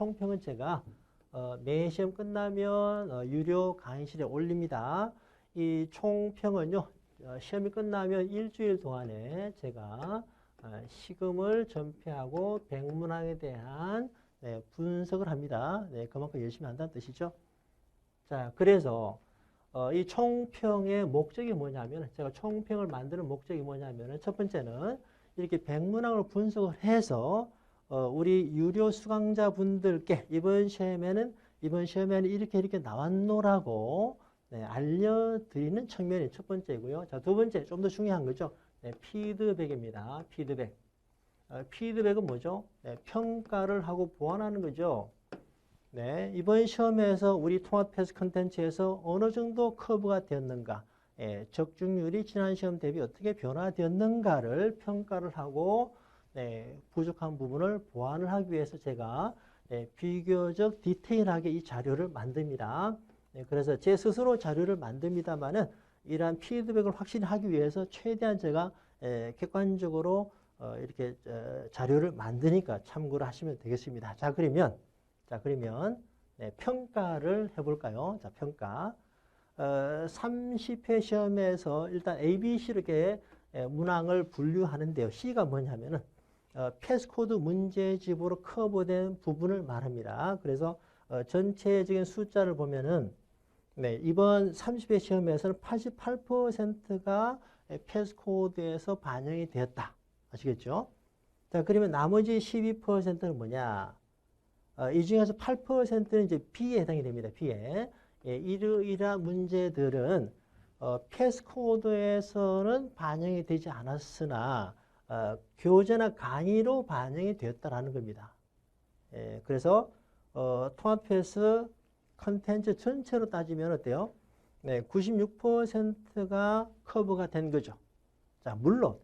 총평은 제가 어, 매 시험 끝나면 어, 유료 강의실에 올립니다. 이 총평은요, 어, 시험이 끝나면 일주일 동안에 제가 어, 시금을 전폐하고 백문항에 대한 네, 분석을 합니다. 네, 그만큼 열심히 한다는 뜻이죠. 자, 그래서 어, 이 총평의 목적이 뭐냐면 제가 총평을 만드는 목적이 뭐냐면 첫 번째는 이렇게 백문항을 분석을 해서 어, 우리 유료 수강자분들께 이번 시험에는 이번 시험에는 이렇게 이렇게 나왔노라고 네, 알려드리는 측면이 첫 번째고요. 자, 두 번째 좀 더 중요한 거죠. 네, 피드백입니다. 피드백. 어, 피드백은 뭐죠? 네, 평가를 하고 보완하는 거죠. 네, 이번 시험에서 우리 통합 패스 컨텐츠에서 어느 정도 커브가 되었는가, 예, 적중률이 지난 시험 대비 어떻게 변화되었는가를 평가를 하고 네, 부족한 부분을 보완을 하기 위해서 제가 네, 비교적 디테일하게 이 자료를 만듭니다. 네, 그래서 제 스스로 자료를 만듭니다만은 이러한 피드백을 확실히 하기 위해서 최대한 제가 에, 객관적으로 어, 이렇게 어, 자료를 만드니까 참고를 하시면 되겠습니다. 자, 그러면 자, 그러면 네, 평가를 해볼까요? 자, 평가. 어, 30회 시험에서 일단 A, B, C 이렇게 에, 문항을 분류하는데요. C가 뭐냐면은 어, 패스코드 문제집으로 커버된 부분을 말합니다. 그래서 어, 전체적인 숫자를 보면은 네, 이번 30회 시험에서는 88%가 패스코드에서 반영이 되었다. 아시겠죠? 자, 그러면 나머지 12%는 뭐냐? 어, 이 중에서 8%는 이제 B에 해당이 됩니다. B에. 예, 이러이러한 문제들은 어, 패스코드에서는 반영이 되지 않았으나 어, 교재나 강의로 반영이 되었다라는 겁니다. 예, 그래서 어, 통합 패스 컨텐츠 전체로 따지면 어때요? 네, 96%가 커버가 된 거죠. 자, 물론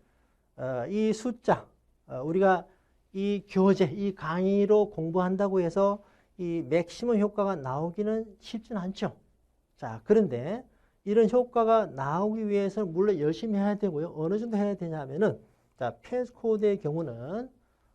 어, 이 숫자 어, 우리가 이 교재, 이 강의로 공부한다고 해서 이 맥시멈 효과가 나오기는 쉽진 않죠. 자, 그런데 이런 효과가 나오기 위해서는 물론 열심히 해야 되고요. 어느 정도 해야 되냐면은 자, 패스코드의 경우는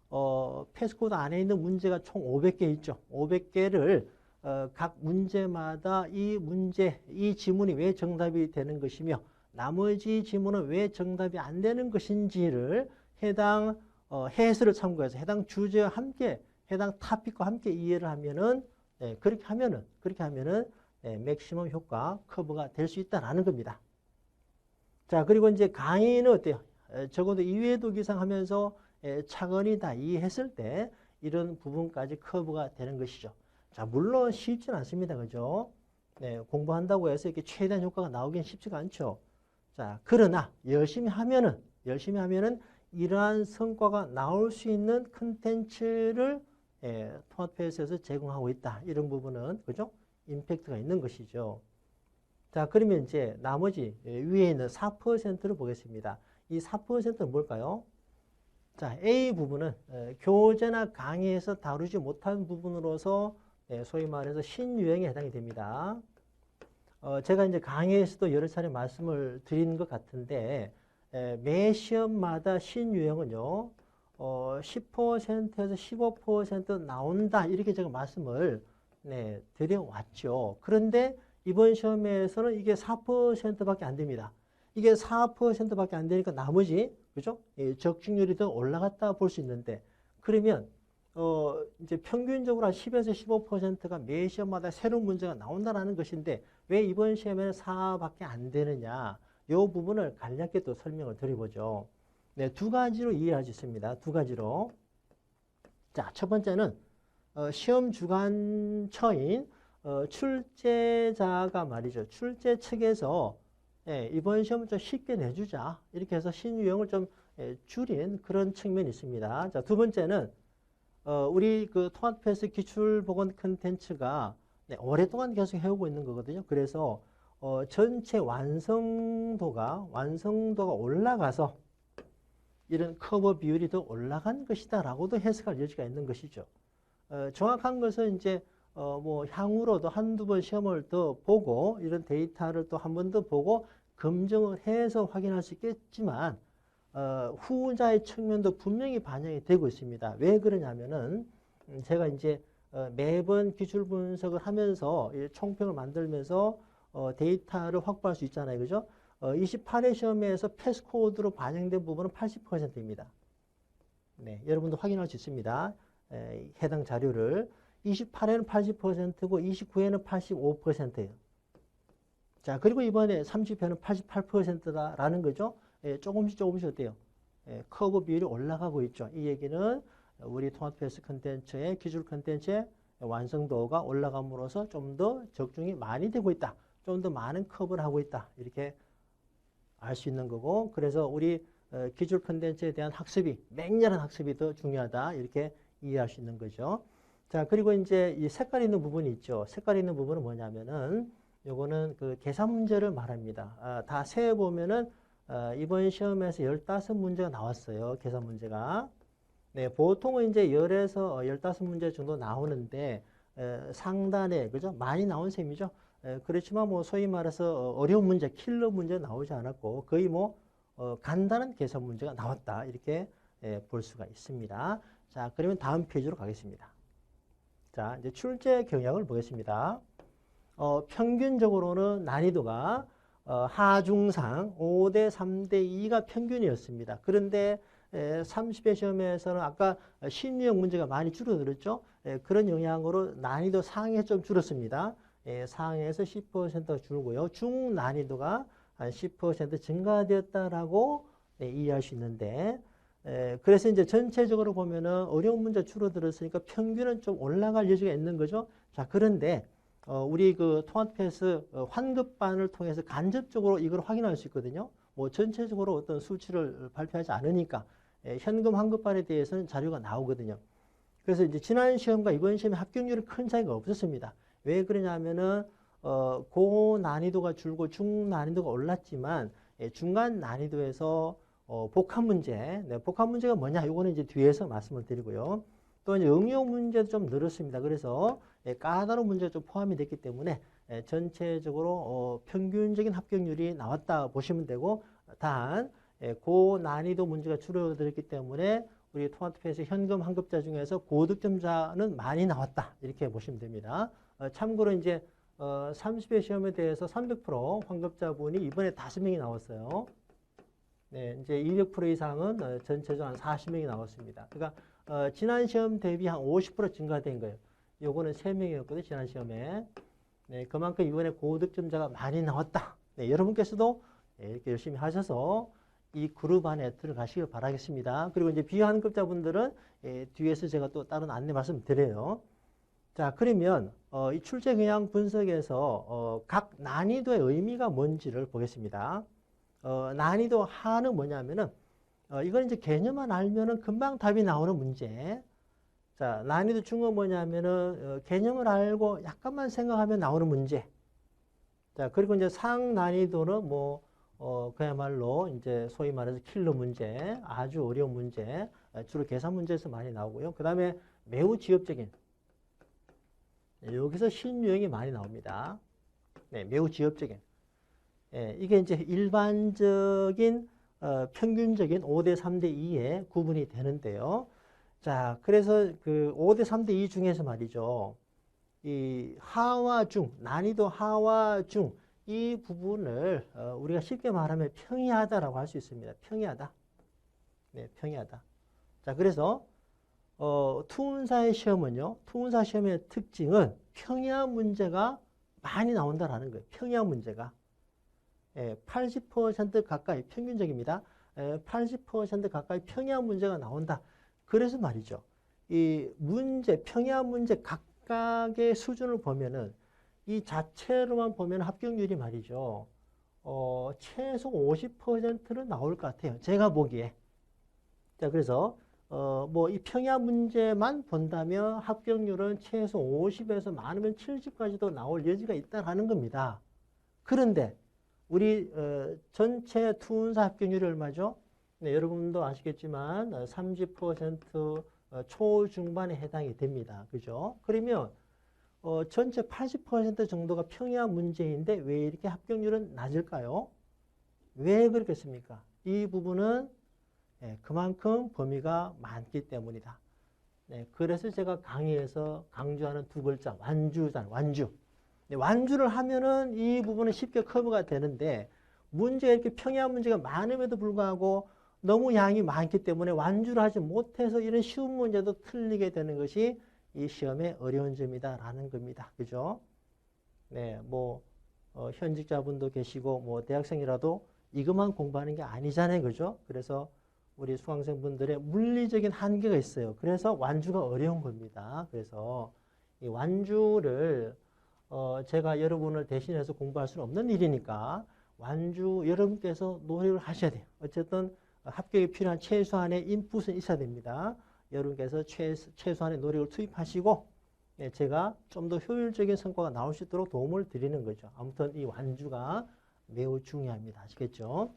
어, 패스코드 안에 있는 문제가 총 500개 있죠. 500개를 어, 각 문제마다 이 문제, 이 지문이 왜 정답이 되는 것이며 나머지 지문은 왜 정답이 안 되는 것인지를 해당 어, 해설을 참고해서 해당 주제와 함께 해당 타픽과 함께 이해를 하면은 네, 그렇게 하면은 그렇게 하면은 네, 맥시멈 효과 커버가 될 수 있다라는 겁니다. 자 그리고 이제 강의는 어때요? 에, 적어도 2회 독이상 하면서 에, 차근히 다 이해했을 때 이런 부분까지 커버가 되는 것이죠. 자 물론 쉽진 않습니다, 그죠? 네, 공부한다고 해서 이렇게 최대한 효과가 나오긴 쉽지가 않죠. 자 그러나 열심히 하면은 열심히 하면은 이러한 성과가 나올 수 있는 컨텐츠를 예, 통합회에서 제공하고 있다. 이런 부분은 그죠? 임팩트가 있는 것이죠. 자, 그러면 이제 나머지 예, 위에 있는 4%를 보겠습니다. 이 4%는 뭘까요? 자, A 부분은 예, 교재나 강의에서 다루지 못한 부분으로서 예, 소위 말해서 신유행에 해당이 됩니다. 어, 제가 이제 강의에서도 여러 차례 말씀을 드린 것 같은데 에, 매 시험마다 신유형은요, 어, 10%에서 15% 나온다. 이렇게 제가 말씀을 네, 드려왔죠. 그런데 이번 시험에서는 이게 4%밖에 안 됩니다. 이게 4%밖에 안 되니까 나머지, 그죠? 예, 적중률이 더 올라갔다 볼 수 있는데, 그러면, 어, 이제 평균적으로 한 10에서 15%가 매 시험마다 새로운 문제가 나온다는 것인데, 왜 이번 시험에는 4밖에 안 되느냐? 이 부분을 간략하게 또 설명을 드려보죠. 네, 두 가지로 이해할 수 있습니다. 두 가지로. 자, 첫 번째는 어, 시험 주관처인 어, 출제자가 말이죠. 출제 측에서 예, 이번 시험을 좀 쉽게 내주자. 이렇게 해서 신유형을 좀 예, 줄인 그런 측면이 있습니다. 자, 두 번째는 어, 우리 그 통합패스 기출보건 컨텐츠가 네, 오랫동안 계속 해오고 있는 거거든요. 그래서 어, 전체 완성도가 완성도가 올라가서 이런 커버 비율이 더 올라간 것이다라고도 해석할 여지가 있는 것이죠. 어, 정확한 것은 이제 어, 뭐 향후로도 한두 번 시험을 더 보고 이런 데이터를 또 한 번 더 보고 검증을 해서 확인할 수 있겠지만 어, 후자의 측면도 분명히 반영이 되고 있습니다. 왜 그러냐면은 음, 제가 이제 어, 매번 기출 분석을 하면서 이 총평을 만들면서 어, 데이터를 확보할 수 있잖아요. 그죠? 어, 28회 시험에서 패스 코드로 반영된 부분은 80%입니다. 네, 여러분도 확인할 수 있습니다. 에, 해당 자료를 28회는 80%고 29회는 85%예요. 자, 그리고 이번에 30회는 88%다라는 거죠. 예, 조금씩 조금씩 어때요? 예, 커브 비율이 올라가고 있죠. 이 얘기는 우리 토마토 패스 컨텐츠의 기술 컨텐츠의 완성도가 올라감으로써 좀 더 적중이 많이 되고 있다. 좀 더 많은 커브를 하고 있다. 이렇게 알 수 있는 거고 그래서 우리 어, 기술 컨텐츠에 대한 학습이 맹렬한 학습이 더 중요하다. 이렇게 이해할 수 있는 거죠. 자, 그리고 이제 이 색깔 있는 부분이 있죠. 색깔 있는 부분은 뭐냐면은 요거는 그 계산 문제를 말합니다. 아, 다 세어 보면은 어, 이번 시험에서 15문제가 나왔어요. 계산 문제가. 네, 보통은 이제 10에서 15문제 정도 나오는데 에, 상단에 그죠? 많이 나온 셈이죠. 에, 그렇지만 뭐 소위 말해서 어려운 문제, 킬러 문제 나오지 않았고 거의 뭐 어, 간단한 계산 문제가 나왔다. 이렇게 에, 볼 수가 있습니다. 자, 그러면 다음 페이지로 가겠습니다. 자, 이제 출제 경향을 보겠습니다. 어, 평균적으로는 난이도가 어, 하중상 5대 3대 2가 평균이었습니다. 그런데 에, 30회 시험에서는 아까 신유형 문제가 많이 줄어들었죠. 에, 그런 영향으로 난이도 상에 좀 줄었습니다. 에, 상에서 10%가 줄고요. 중 난이도가 한 10% 증가되었다라고 네, 이해할 수 있는데 에, 그래서 이제 전체적으로 보면은 어려운 문제 줄어들었으니까 평균은 좀 올라갈 여지가 있는 거죠. 자, 그런데 어, 우리 그 토마토 패스 어, 환급반을 통해서 간접적으로 이걸 확인할 수 있거든요. 뭐 전체적으로 어떤 수치를 발표하지 않으니까 예, 현금 환급반에 대해서는 자료가 나오거든요. 그래서 이제 지난 시험과 이번 시험의 합격률이 큰 차이가 없었습니다. 왜 그러냐면은 어, 고 난이도가 줄고 중 난이도가 올랐지만 예, 중간 난이도에서 어, 복합 문제, 네, 복합 문제가 뭐냐? 이거는 이제 뒤에서 말씀을 드리고요. 또 이제 응용 문제도 좀 늘었습니다. 그래서 예, 까다로운 문제가 좀 포함이 됐기 때문에 예, 전체적으로 어, 평균적인 합격률이 나왔다 보시면 되고 단 예, 고난이도 문제가 줄어들었기 때문에 우리 토마토 패스 현금 환급자 중에서 고득점자는 많이 나왔다 이렇게 보시면 됩니다. 어, 참고로 이제 어, 30회 시험에 대해서 300% 환급자분이 이번에 5명이 나왔어요. 네, 이제 200% 이상은 어, 전체적으로 한 40명이 나왔습니다. 그러니까 어, 지난 시험 대비 한 50% 증가된 거예요. 요거는 3명이었거든요. 지난 시험에. 네, 그만큼 이번에 고득점자가 많이 나왔다. 네, 여러분께서도 네, 이렇게 열심히 하셔서 이 그룹 안에 들어가시길 바라겠습니다. 그리고 이제 비환급자분들은 예, 뒤에서 제가 또 다른 안내 말씀 드려요. 자, 그러면 어, 이 출제 경향 분석에서 어, 각 난이도의 의미가 뭔지를 보겠습니다. 어, 난이도 하는 뭐냐면은 어, 이건 이제 개념만 알면은 금방 답이 나오는 문제. 자, 난이도 중은 뭐냐면은 어, 개념을 알고 약간만 생각하면 나오는 문제. 자, 그리고 이제 상 난이도는 뭐 어, 그야말로 이제 소위 말해서 킬러 문제, 아주 어려운 문제, 주로 계산 문제에서 많이 나오고요. 그 다음에 매우 지엽적인, 네, 여기서 신유형이 많이 나옵니다. 네, 매우 지엽적인. 예, 이게 이제 일반적인 어, 평균적인 5대 3대 2에 구분이 되는데요. 자, 그래서 그 5대 3대 2 중에서 말이죠. 이 하와 중, 난이도 하와 중, 이 부분을 어, 우리가 쉽게 말하면 평이하다라고 할 수 있습니다. 평이하다. 네, 평이하다. 자, 그래서 어, 투운사의 시험은요. 투운사 시험의 특징은 평이한 문제가 많이 나온다라는 거예요. 평이한 문제가. 예, 80% 가까이 평균적입니다. 예, 80% 가까이 평이한 문제가 나온다. 그래서 말이죠. 이 문제, 평이한 문제 각각의 수준을 보면은 이 자체로만 보면 합격률이 말이죠. 어, 최소 50%는 나올 것 같아요. 제가 보기에. 자, 그래서 어, 뭐 이 평야 문제만 본다면 합격률은 최소 50에서 많으면 70까지도 나올 여지가 있다라는 겁니다. 그런데 우리 어, 전체 투운사 합격률이 얼마죠? 네, 여러분도 아시겠지만 30% 어, 초중반에 해당이 됩니다. 그죠? 그러면 어, 전체 80% 정도가 평이한 문제인데 왜 이렇게 합격률은 낮을까요? 왜 그렇겠습니까? 이 부분은 예, 그만큼 범위가 많기 때문이다. 네, 그래서 제가 강의에서 강조하는 두 글자 완주단 완주. 네, 완주를 하면은 이 부분은 쉽게 커버가 되는데 문제 이렇게 평이한 문제가 많음에도 불구하고 너무 양이 많기 때문에 완주를 하지 못해서 이런 쉬운 문제도 틀리게 되는 것이 이 시험의 어려운 점이다라는 겁니다. 그죠? 네, 뭐 어, 현직자분도 계시고 뭐 대학생이라도 이것만 공부하는 게 아니잖아요. 그죠? 그래서 우리 수강생분들의 물리적인 한계가 있어요. 그래서 완주가 어려운 겁니다. 그래서 이 완주를 어, 제가 여러분을 대신해서 공부할 수는 없는 일이니까 완주 여러분께서 노력을 하셔야 돼요. 어쨌든 합격에 필요한 최소한의 인풋은 있어야 됩니다. 여러분께서 최, 최소한의 노력을 투입하시고 예, 제가 좀 더 효율적인 성과가 나올 수 있도록 도움을 드리는 거죠. 아무튼 이 완주가 매우 중요합니다. 아시겠죠?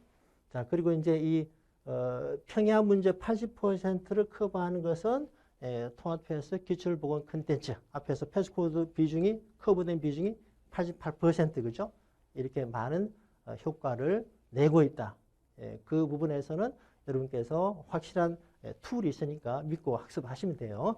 자, 그리고 이제 이 어, 평야 문제 80%를 커버하는 것은 예, 통합해서 기출보건 컨텐츠 앞에서 패스코드 비중이 커버된 비중이 88% 그죠? 이렇게 많은 어, 효과를 내고 있다. 예, 그 부분에서는 여러분께서 확실한 예, 툴이 있으니까 믿고 학습하시면 돼요.